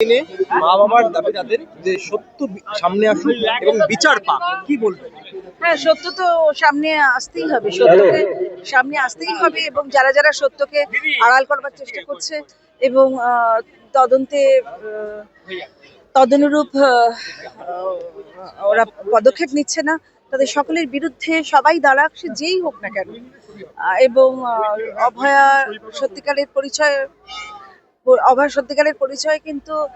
দিনে মা বাবার দাবি তাদের যে সত্য সামনে আসুক এবং বিচার পাক। কি বলবেন? হ্যাঁ সত্য তো সামনে আসতেই হবে। সত্যকে সামনে আসতেই হবে এবং যারা যারা সত্যকে আড়াল করবার চেষ্টা করছে এবং তদন্তে তদনুরূপ ওরা পদক্ষেপ নিচ্ছে না, তাদের সকলের বিরুদ্ধে সবাই দাঁড়াক সে যেই হোক না কেন। এবং অভয়া সত্যিকারের পরিচয় অভয় সত্যিকারের পরিচয় কিন্তু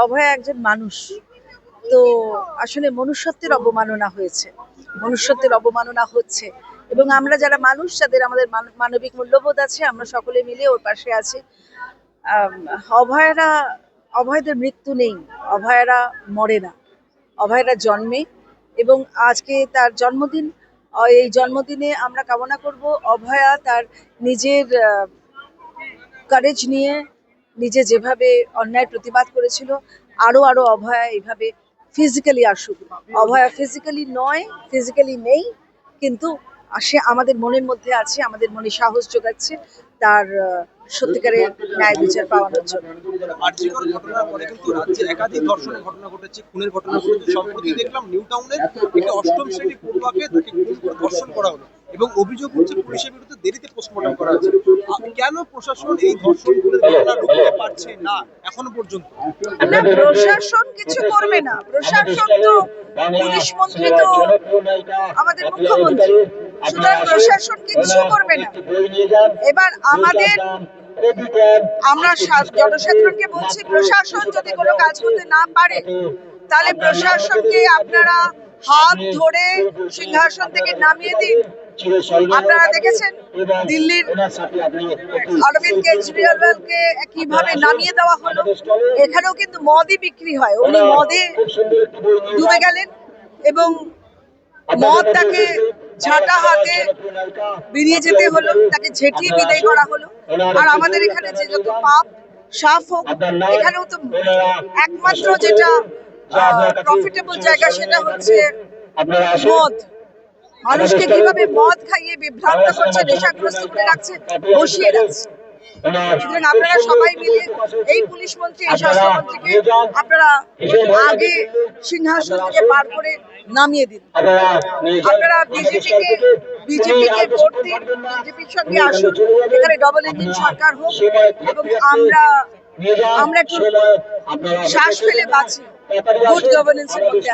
অভয়া একজন মানুষ। তো আসলে মনুষ্যত্বের অবমাননা হয়েছে। মনুষ্যত্বের অবমাননা হচ্ছে। এবং আমরা যারা মানুষ, যাদের আমাদের মান- মানবিক মূল্যবোধ আছে, আমরা সকলে মিলে ওর পাশে আছি। অভয়রা, অভয়দের মৃত্যু নেই। অভয়রা মরে না। অভয়রা জন্মে। এবং আজকে তার জন্মদিন এই জন্মদিনে আমরা কামনা করব অভয়া তার নিজের কারেজ নিয়ে নিজে যেভাবে অন্যায় প্রতিবাদ করেছিল, আরও আরও অভয়া এইভাবে ফিজিক্যালি আসুক অভয়া ফিজিক্যালি নয় ফিজিক্যালি নেই, কিন্তু সে আমাদের মনের মধ্যে আছে, আমাদের মনে সাহস যোগাচ্ছে তার সত্যিকারের ন্যায় বিচার পাওয়ানোর জন্য। ঘটনা ঘটেছে, খুনের ঘটনা দেখলাম নিউ টাউনের অষ্টম শ্রেণি পড়ুয়াকে ধর্ষণ করা হলো। এবং অভিযোগ হচ্ছে পুলিশের বিরুদ্ধে দেরিতে পোস্টমর্টম করা হয়েছে। কেন প্রশাসন এই ধর্ষণ খুনের রুখতে পারছে না এখনও পর্যন্ত? না প্রশাসন কিছু করবে না। প্রশাসন তো পুলিশ মন্ত্রী তো আমাদের মুখ্যমন্ত্রী। সুতরাং প্রশাসন কিচ্ছু করবে না। এবার আমাদের আমরা জনসাধারণকে বলছি প্রশাসন যদি কোনো কাজ করতে না পারে তাহলে প্রশাসনকে আপনারা হাত ধরে সিংহাসন থেকে নামিয়ে দিন। আপনারা দেখেছেন দিল্লির অরবিন্দ কেজরিওয়ালকে কীভাবে নামিয়ে দেওয়া হলো? এখানেও কিন্তু মদই বিক্রি হয়। উনি মদে ডুবে গেলেন এবং মদ তাকে ঝাঁটা হাতে বেরিয়ে যেতে হলো তাকে ঝেঁটিয়ে বিদায় করা হলো। আর আমাদের এখানে যে যত পাপ সাফ হোক এখানেও তো একমাত্র যেটা প্রফিটেবল জায়গা সেটা হচ্ছে মদ। মানুষকে কীভাবে মদ খাইয়ে বিভ্রান্ত করছে নেশাগ্রস্ত করে রাখছে বসিয়ে রাখছে। সুতরাং আপনারা সবাই মিলে এই পুলিশ মন্ত্রী এই স্বাস্থ্যমন্ত্রীকে আপনারা আগে সিংহাসন থেকে পার করে নামিয়ে দিন। আপনারা বিজেপিকে বিজেপিকে ভোট দিন বিজেপির সঙ্গে আসুন। এখানে ডবল ইঞ্জিন সরকার হোক এবং আমরা আমরা একটু শ্বাস ফেলে বাঁচি। গুড গভর্নেন্সের মধ্যে